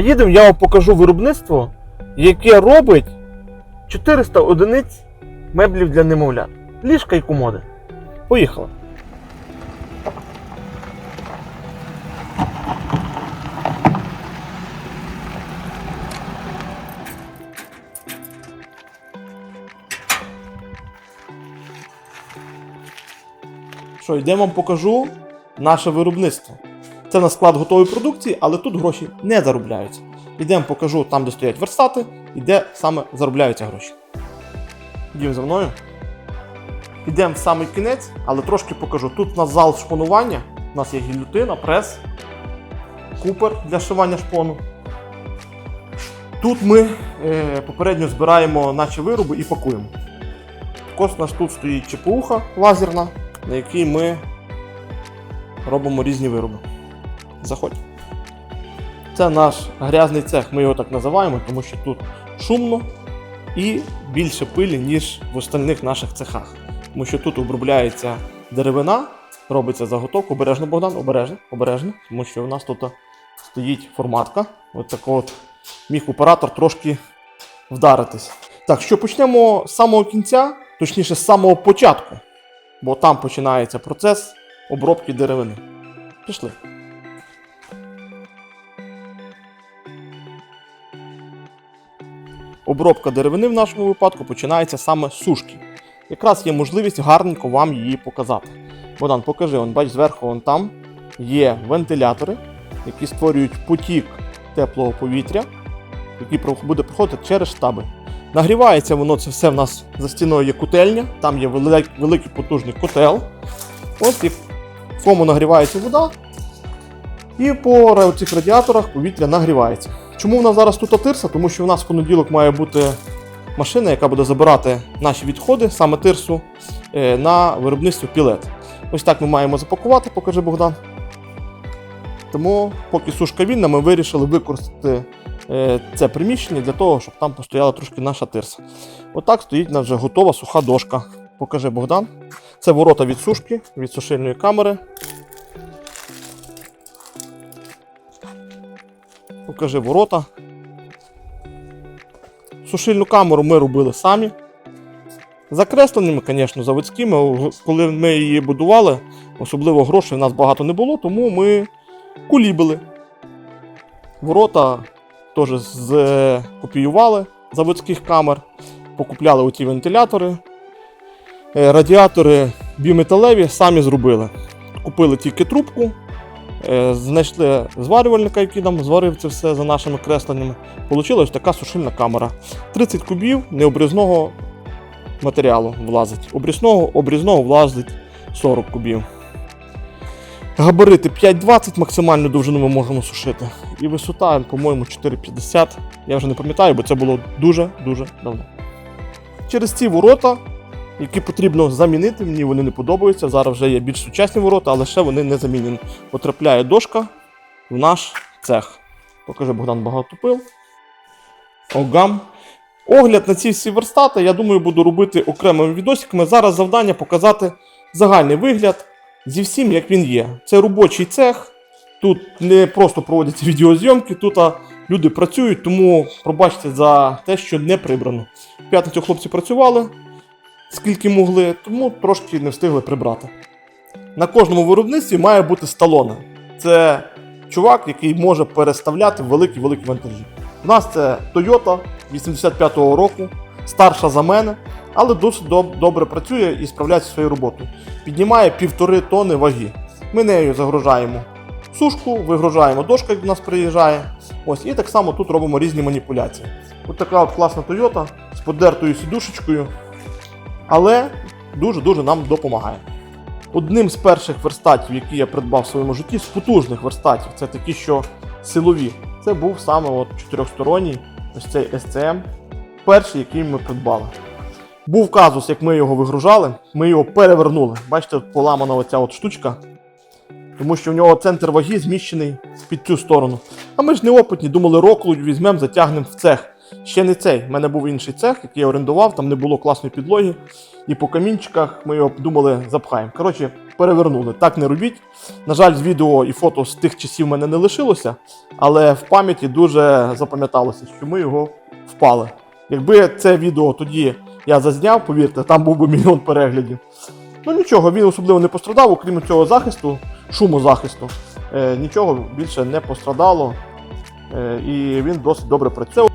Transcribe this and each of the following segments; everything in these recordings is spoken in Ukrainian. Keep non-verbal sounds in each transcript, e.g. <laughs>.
Їдемо, я вам покажу виробництво, яке робить 400 одиниць меблів для немовлят. Ліжка і комоди. Поїхали. Що, йдемо вам покажу наше виробництво. Це на склад готової продукції, але тут гроші не заробляються. Йдемо покажу там, де стоять верстати, і де саме заробляються гроші. Йдемо за мною. Йдемо в самий кінець, але трошки покажу. Тут у нас зал шпонування, у нас є гілютина, прес, купер для шивання шпону. Тут ми е, попередньо збираємо наші вироби і пакуємо. Також у нас тут стоїть ЧПУха лазерна, на якій ми робимо різні вироби. Заходь. Це наш грязний цех, ми його так називаємо, тому що тут шумно і більше пилі, ніж в остальних наших цехах. Тому що тут обробляється деревина, робиться заготовка. Обережно, Богдан, обережно, обережно, тому що у нас тут стоїть форматка. От такий от міг оператор трошки вдаритись. Так, що почнемо з самого кінця, точніше з самого початку, бо там починається процес обробки деревини. Пішли. Обробка деревини в нашому випадку починається саме з сушки. Якраз є можливість гарненько вам її показати. Богдан, покажи, он, бач, зверху вон там є вентилятори, які створюють потік теплого повітря, який буде проходити через штаби. Нагрівається воно це все в нас за стіною є котельня, там є велик- великий потужний котел. От і в кому нагрівається вода, і по цих радіаторах повітря нагрівається. Чому в нас зараз тут тирса? Тому що в нас в понеділок має бути машина, яка буде забирати наші відходи, саме тирсу, е, на виробництво пілет. Ось так ми маємо запакувати, покажи Богдан. Тому, поки сушка вільна, ми вирішили використати е, це приміщення для того, щоб там постояла трошки наша тирса. Отак стоїть вже готова суха дошка. Покажи Богдан. Це ворота від сушки, від сушильної камери. Покажи ворота. Сушильну камеру ми робили самі. Закресленими, звісно, заводськими. Коли ми її будували, особливо грошей в нас багато не було, тому ми кулібили. Ворота теж скопіювали заводських камер, покупляли оті вентилятори. Е, Радіатори біметалеві самі зробили. Купили тільки трубку, знайшли зварювальника, який нам зварив це все за нашими кресленнями. Получилась така сушильна камера. 30 кубів необрізного матеріалу влазить. Обрізного, обрізного влазить 40 кубів. Габарити 5,20 максимальну довжину ми можемо сушити. І висота, по-моєму, 4,50. Я вже не пам'ятаю, бо це було дуже-дуже давно. Через ці ворота, які потрібно замінити, мені вони не подобаються. Зараз вже є більш сучасні ворота, але ще вони не замінені. Потрапляє дошка в наш цех. Покажи Богдан багатопил. Огам. Огляд на ці всі верстати, я думаю, буду робити окремими відосиками. Зараз завдання показати загальний вигляд зі всім, як він є. Це робочий цех. Тут не просто проводяться відеозйомки, тут а, люди працюють, тому пробачте за те, що не прибрано. П'ятницю хлопці працювали скільки могли, тому трошки не встигли прибрати. На кожному виробництві має бути сталоне. Це чувак, який може переставляти великі-великі вантажі. У нас це Toyota 85-го року, старша за мене, але досить добре працює і справляється своєю роботою. Піднімає півтори тони ваги. Ми нею загружаємо сушку, вигружаємо дошка, як до нас приїжджає. Ось, і так само тут робимо різні маніпуляції. Ось така от класна Toyota з подертою сідушечкою, але дуже-дуже нам допомагає. Одним з перших верстатів, які я придбав в своєму житті, з потужних верстатів, це такі, що силові. Це був саме от чотирьохсторонній ось цей SCM, перший, який ми придбали. Був казус, як ми його вигружали, ми його перевернули. Бачите, поламана оця от штучка. Тому що в нього центр ваги зміщений під цю сторону. А ми ж неопитні, думали, роклу візьмемо, затягнемо в цех. Ще не цей. У мене був інший цех, який я орендував, там не було класної підлоги. І по камінчиках ми його думали запхаємо. Коротше, перевернули. Так не робіть. На жаль, відео і фото з тих часів в мене не лишилося, але в пам'яті дуже запам'яталося, що ми його впали. Якби це відео тоді я зазняв, повірте, там був би мільйон переглядів. Ну нічого, він особливо не пострадав, окрім цього захисту, шумозахисту. Е, нічого більше не пострадало. Е, і він досить добре працює.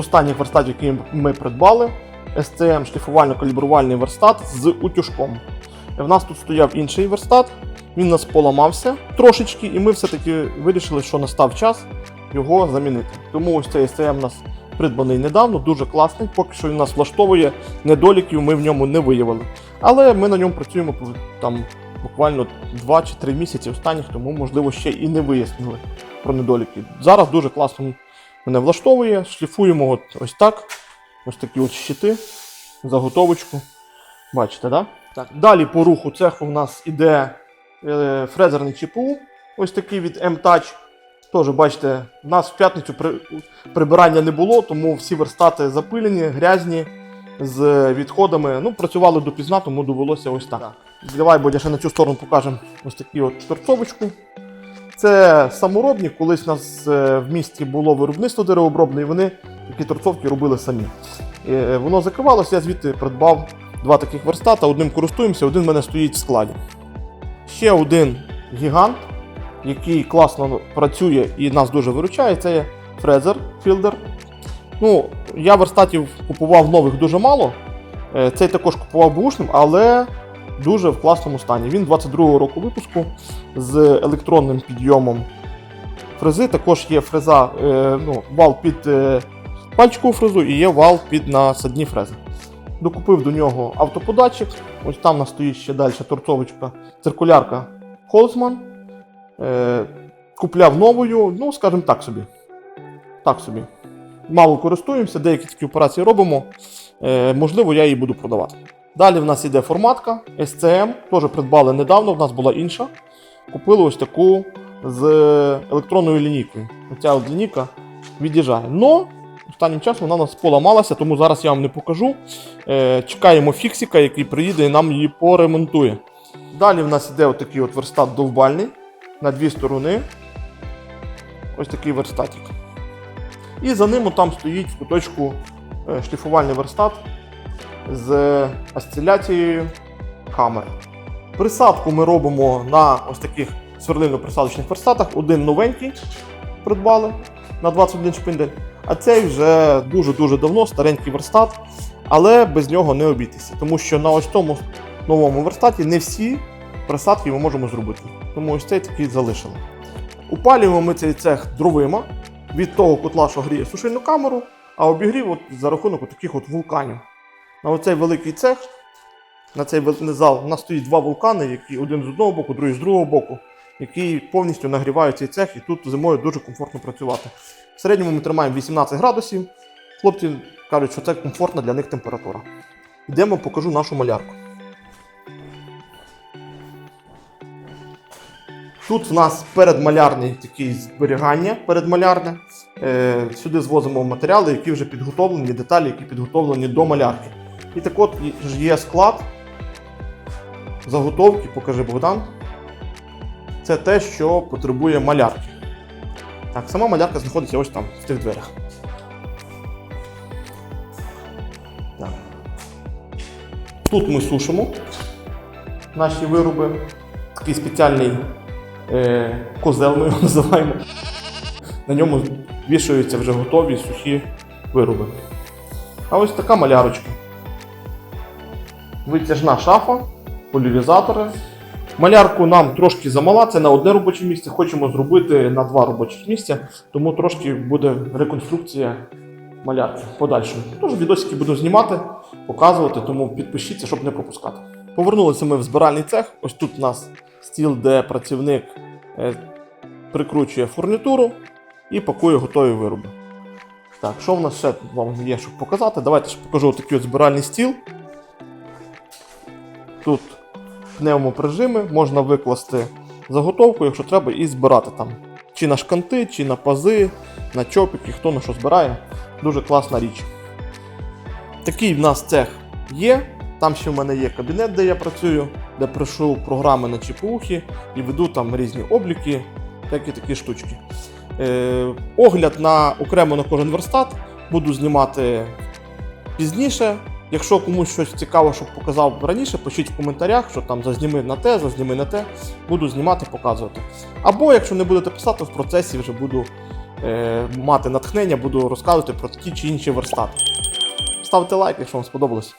Останніх верстатів, які ми придбали, SCM шліфувально-калібрувальний верстат з утюжком. В нас тут стояв інший верстат, він нас поламався трошечки, і ми все-таки вирішили, що настав час його замінити. Тому ось цей SCM у нас придбаний недавно, дуже класний. Поки що він нас влаштовує, недоліків ми в ньому не виявили. Але ми на ньому працюємо там буквально 2 чи 3 місяці останніх, тому можливо ще і не вияснили про недоліки. Зараз дуже класно мене влаштовує. Шліфуємо от ось так. Ось такі от щити, заготовочку. Бачите, да? так? Далі по руху цеху в нас іде е, фрезерний ЧПУ, ось такий від M-Touch. Теж бачите, в нас в п'ятницю при, прибирання не було, тому всі верстати запилені, грязні, з відходами. Ну, працювали допізна, тому довелося ось так. Давай, Бодя, ще на цю сторону покажемо ось таку от торцовочку. Це саморобні, колись у нас е, в місті було виробництво деревообробне, і вони такі торцовки робили самі. Е, Воно закривалося, я звідти придбав два таких верстата, одним користуємося, один в мене стоїть в складі. Ще один гігант, який класно працює і нас дуже виручає, це є фрезер Fielder. Ну, я верстатів купував нових дуже мало. Е, Цей також купував бушним, але дуже в класному стані. Він 22-го року випуску з електронним підйомом фрези. Також є фреза, е, ну, вал під е, пальчикову фрезу і є вал під насадні фрези. Докупив до нього автоподатчик. Ось там у нас стоїть ще далі торцовочка, циркулярка Холцман. Е, купляв новою, ну, скажімо так собі. Так собі. Мало користуємося, деякі такі операції робимо. Можливо, я її буду продавати. Далі в нас іде форматка SCM, теж придбали недавно, в нас була інша. Купили ось таку з електронною лінійкою. Оця от лінійка від'їжджає. Но останнім часом вона у нас поламалася, тому зараз я вам не покажу. Е, чекаємо фіксика, який приїде і нам її поремонтує. Далі в нас іде отакий от верстат довбальний на дві сторони. Ось такий верстатик. І за ним там стоїть в куточку е, шліфувальний верстат з осциляцією камери. Присадку ми робимо на ось таких сверлильно-присадочних верстатах. Один новенький придбали на 21 шпиндель, а цей вже дуже-дуже давно старенький верстат, але без нього не обійтися, тому що на ось тому новому верстаті не всі присадки ми можемо зробити. Тому ось цей такий залишили. Упалюємо ми цей цех дровима від того котла, що гріє сушильну камеру, а обігрів от за рахунок от таких от вулканів. На оцей великий цех, на цей зал, у нас стоїть два вулкани, які один з одного боку, другий з другого боку, які повністю нагрівають цей цех, і тут зимою дуже комфортно працювати. В середньому ми тримаємо 18 градусів. Хлопці кажуть, що це комфортна для них температура. Йдемо, покажу нашу малярку. Тут в нас передмалярний такий зберігання, передмалярне. Е, сюди звозимо матеріали, які вже підготовлені, деталі, які підготовлені до малярки. І так от є склад заготовки, покажи Богдан. Це те, що потребує малярки. Так, сама малярка знаходиться ось там, в тих дверях. Так. Тут ми сушимо наші вироби. Такий спеціальний е, козел ми його <laughs> називаємо. На ньому вішаються вже готові сухі вироби. А ось така малярочка. Витяжна шафа, поляризатори. Малярку нам трошки замала, це на одне робоче місце. Хочемо зробити на два робочих місця, тому трошки буде реконструкція малярки подальшою. Тож відосики буду знімати, показувати, тому підпишіться, щоб не пропускати. Повернулися ми в збиральний цех. Ось тут у нас стіл, де працівник е, прикручує фурнітуру і пакує готові вироби. Так, що в нас ще вам є, щоб показати? Давайте ще покажу такий от збиральний стіл. Тут пневмоприжими, можна викласти заготовку, якщо треба, і збирати там чи на шканти, чи на пази, на чопіки, хто на що збирає. Дуже класна річ. Такий в нас цех є. Там ще в мене є кабінет, де я працюю, де пишу програми на чіпухи і веду там різні обліки, такі такі штучки. Е, огляд на окремо на кожен верстат буду знімати пізніше. Якщо комусь щось цікаво, щоб показав раніше, пишіть в коментарях, що там зазніми на те, зазніми на те, буду знімати, показувати. Або якщо не будете писати, в процесі вже буду е, мати натхнення, буду розказувати про ті чи інші верстати. Ставте лайк, якщо вам сподобалось.